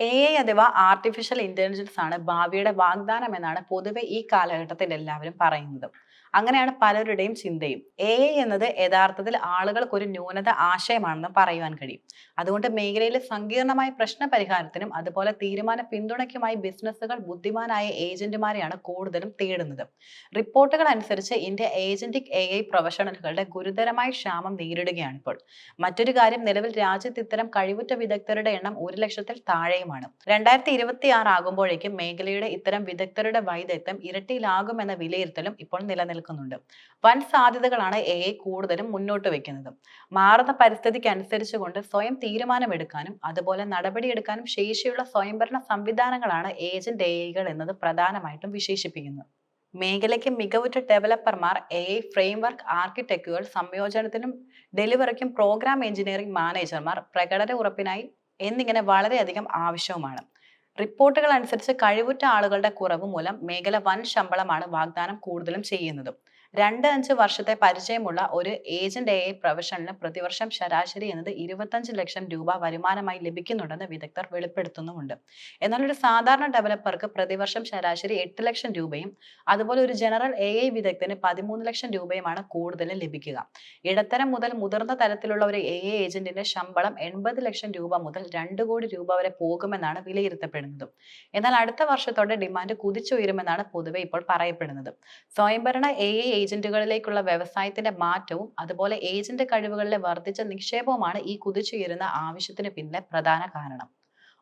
A I അഥവാ artificial intelligence ആണ് ഭാവിയുടെ വാഗ്ദാനം എന്നാണ് പൊതുവെ ഈ കാലഘട്ടത്തിൽ എല്ലാവരും പറയുന്നത്. അങ്ങനെയാണ് പലരുടെയും ചിന്തയും. എ എന്നത് യഥാർത്ഥത്തിൽ ആളുകൾക്ക് ഒരു ന്യൂനത ആശയമാണെന്ന് പറയുവാൻ കഴിയും. അതുകൊണ്ട് മേഖലയിലെ സങ്കീർണമായ പ്രശ്ന പരിഹാരത്തിനും അതുപോലെ തീരുമാന പിന്തുണയ്ക്കുമായി ബിസിനസ്സുകൾ ബുദ്ധിമാനായ ഏജന്റുമാരെയാണ് കൂടുതലും തേടുന്നത്. റിപ്പോർട്ടുകൾ അനുസരിച്ച് ഇന്ത്യ ഏജന്റിക് എ ഐ പ്രൊഫഷണലുകളുടെ ഗുരുതരമായ ക്ഷാമം നേരിടുകയാണ് ഇപ്പോൾ. മറ്റൊരു കാര്യം നിലവിൽ രാജ്യത്ത് ഇത്തരം കഴിവുറ്റ വിദഗ്ധരുടെ എണ്ണം ഒരു ലക്ഷത്തിൽ താഴെയുമാണ്. രണ്ടായിരത്തി ഇരുപത്തി ആറ് ആകുമ്പോഴേക്കും മേഖലയുടെ ഇത്തരം വിദഗ്ധരുടെ വൈദഗ്ധ്യം ഇരട്ടിയിലാകുമെന്ന വിലയിരുത്തലും ഇപ്പോൾ നിലനിൽക്കുന്നുണ്ട് വൻ സാധ്യതകളാണ് എ ഐ കൂടുതലും മുന്നോട്ട് വെക്കുന്നത്. മാറുന്ന പരിസ്ഥിതിക്ക് അനുസരിച്ചുകൊണ്ട് സ്വയം തീരുമാനമെടുക്കാനും അതുപോലെ നടപടിയെടുക്കാനും ശേഷിയുള്ള സ്വയംഭരണ സംവിധാനങ്ങളാണ് ഏജന്റ് എ ഐകൾ എന്നത് പ്രധാനമായിട്ടും വിശേഷിപ്പിക്കുന്നത്. മേഖലയ്ക്ക് മികവുറ്റ ഡെവലപ്പർമാർ എ ഐ ഫ്രെയിംവർക്ക് ആർക്കിടെക്റ്റുകൾ സംയോജനത്തിനും ഡെലിവറിക്കും പ്രോഗ്രാം എഞ്ചിനീയറിംഗ് മാനേജർമാർ പ്രകടന ഉറപ്പിനായി എന്നിങ്ങനെ വളരെയധികം ആവശ്യവുമാണ്. റിപ്പോർട്ടുകൾ അനുസരിച്ച് കഴിവുറ്റ ആളുകളുടെ കുറവ് മൂലം മേഖല വൻ ശമ്പളമാണ് വാഗ്ദാനം കൂടുതലും ചെയ്യുന്നത്. രണ്ട് അഞ്ച് വർഷത്തെ പരിചയമുള്ള ഒരു ഏജന്റ് എ പ്രൊഫഷണലിന് പ്രതിവർഷം ശരാശരി എന്നത് ഇരുപത്തഞ്ച് ലക്ഷം രൂപ വരുമാനമായി ലഭിക്കുന്നുണ്ടെന്ന് വിദഗ്ധർ വെളിപ്പെടുത്തുന്നുമുണ്ട്. എന്നാൽ ഒരു സാധാരണ ഡെവലപ്പർക്ക് പ്രതിവർഷം ശരാശരി എട്ട് ലക്ഷം രൂപയും അതുപോലെ ഒരു ജനറൽ എ ഐ വിദഗ്ധന് പതിമൂന്ന് ലക്ഷം രൂപയുമാണ് കൂടുതലും ലഭിക്കുക. ഇടത്തരം മുതൽ മുതിർന്ന തലത്തിലുള്ള ഒരു എ ഐ ഏജന്റിന്റെ ശമ്പളം എൺപത് ലക്ഷം രൂപ മുതൽ രണ്ട് കോടി രൂപ വരെ പോകുമെന്നാണ് വിലയിരുത്തപ്പെടുന്നത്. എന്നാൽ അടുത്ത വർഷത്തോടെ ഡിമാൻഡ് കുതിച്ചുയരുമെന്നാണ് പൊതുവെ ഇപ്പോൾ പറയപ്പെടുന്നത്. സ്വയംഭരണ എ ഐ ഏജന്റുകളിലേക്കുള്ള വ്യവസായത്തിന്റെ മാറ്റവും അതുപോലെ ഏജന്റ് കഴിവുകളിലെ വർദ്ധിച്ച നിക്ഷേപവുമാണ് ഈ കുതിച്ചുയരുന്ന ആവശ്യത്തിന് പിന്നിലെ പ്രധാന കാരണം.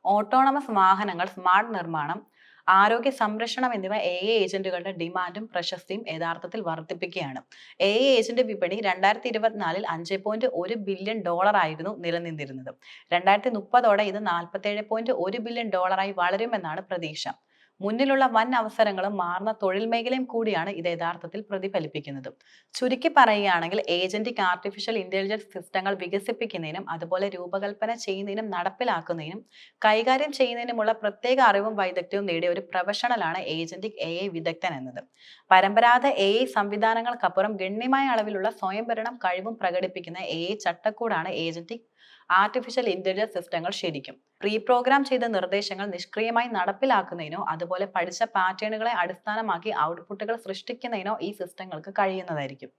ഓട്ടോണമസ് വാഹനങ്ങൾ സ്മാർട്ട് നിർമ്മാണം ആരോഗ്യ സംരക്ഷണം എന്നിവ എ എ ഏജന്റുകളുടെ ഡിമാൻഡും പ്രശസ്തിയും യഥാർത്ഥത്തിൽ വർദ്ധിപ്പിക്കുകയാണ്. എ എ ഏജന്റ് വിപണി രണ്ടായിരത്തി ഇരുപത്തിനാലിൽ അഞ്ച് പോയിന്റ് ഒരു ബില്യൺ ഡോളർ ആയിരുന്നു നിലനിന്നിരുന്നത്. രണ്ടായിരത്തി മുപ്പതോടെ ഇത് നാൽപ്പത്തേഴ് പോയിന്റ് ഒരു ബില്യൺ ഡോളറായി വളരുമെന്നാണ് പ്രതീക്ഷ. മുന്നിലുള്ള വൻ അവസരങ്ങളും മാറുന്ന തൊഴിൽ മേഖലയും കൂടിയാണ് ഇത് യഥാർത്ഥത്തിൽ പ്രതിഫലിപ്പിക്കുന്നത്. ചുരുക്കി പറയുകയാണെങ്കിൽ ഏജന്റിക് ആർട്ടിഫിഷ്യൽ ഇന്റലിജൻസ് സിസ്റ്റങ്ങൾ വികസിപ്പിക്കുന്നതിനും അതുപോലെ രൂപകൽപ്പന ചെയ്യുന്നതിനും നടപ്പിലാക്കുന്നതിനും കൈകാര്യം ചെയ്യുന്നതിനുമുള്ള പ്രത്യേക അറിവും വൈദഗ്ധ്യവും നേടിയ ഒരു പ്രൊഫഷണലാണ് ഏജന്റിക് എ ഐ വിദഗ്ധൻ എന്നത്. പരമ്പരാഗത എ ഐ സംവിധാനങ്ങൾക്കപ്പുറം ഗണ്യമായ അളവിലുള്ള സ്വയംഭരണം കഴിവും പ്രകടിപ്പിക്കുന്ന എ ഐ ചട്ടക്കൂടാണ് ഏജന്റിക് ആർട്ടിഫിഷ്യൽ ഇന്റലിജൻസ് സിസ്റ്റങ്ങൾ ശരിക്കും. പ്രീ പ്രോഗ്രാം ചെയ്ത നിർദ്ദേശങ്ങൾ നിഷ്ക്രിയമായി നടപ്പിലാക്കുന്നതിനോ അതുപോലെ പഠിച്ച പാറ്റേണുകളെ അടിസ്ഥാനമാക്കി ഔട്ട്പുട്ടുകൾ സൃഷ്ടിക്കുന്നതിനോ ഈ സിസ്റ്റങ്ങൾക്ക് കഴിയുന്നതായിരിക്കും.